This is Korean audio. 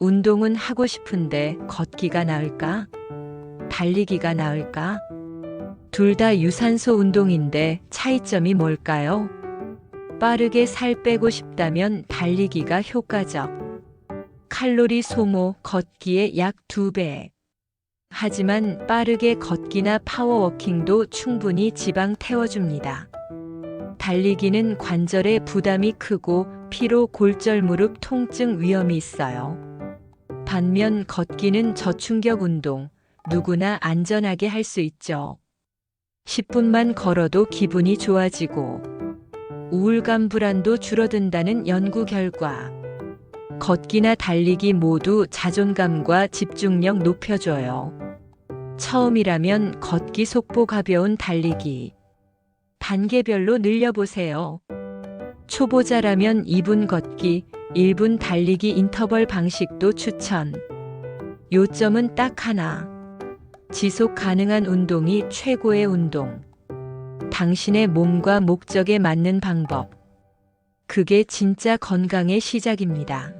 운동은 하고 싶은데 걷기가 나을까? 달리기가 나을까? 둘 다 유산소 운동인데 차이점이 뭘까요? 빠르게 살 빼고 싶다면 달리기가 효과적. 칼로리 소모 걷기의 약 2배. 하지만 빠르게 걷기나 파워워킹도 충분히 지방 태워줍니다. 달리기는 관절에 부담이 크고 피로 골절 무릎 통증 위험이 있어요. 반면 걷기는 저충격 운동, 누구나 안전하게 할 수 있죠. 10분만 걸어도 기분이 좋아지고 우울감 불안도 줄어든다는 연구 결과. 걷기나 달리기 모두 자존감과 집중력 높여줘요. 처음이라면 걷기 속보 가벼운 달리기. 단계별로 늘려보세요. 초보자라면 2분 걷기, 1분 달리기 인터벌 방식도 추천. 요점은 딱 하나. 지속 가능한 운동이 최고의 운동. 당신의 몸과 목적에 맞는 방법. 그게 진짜 건강의 시작입니다.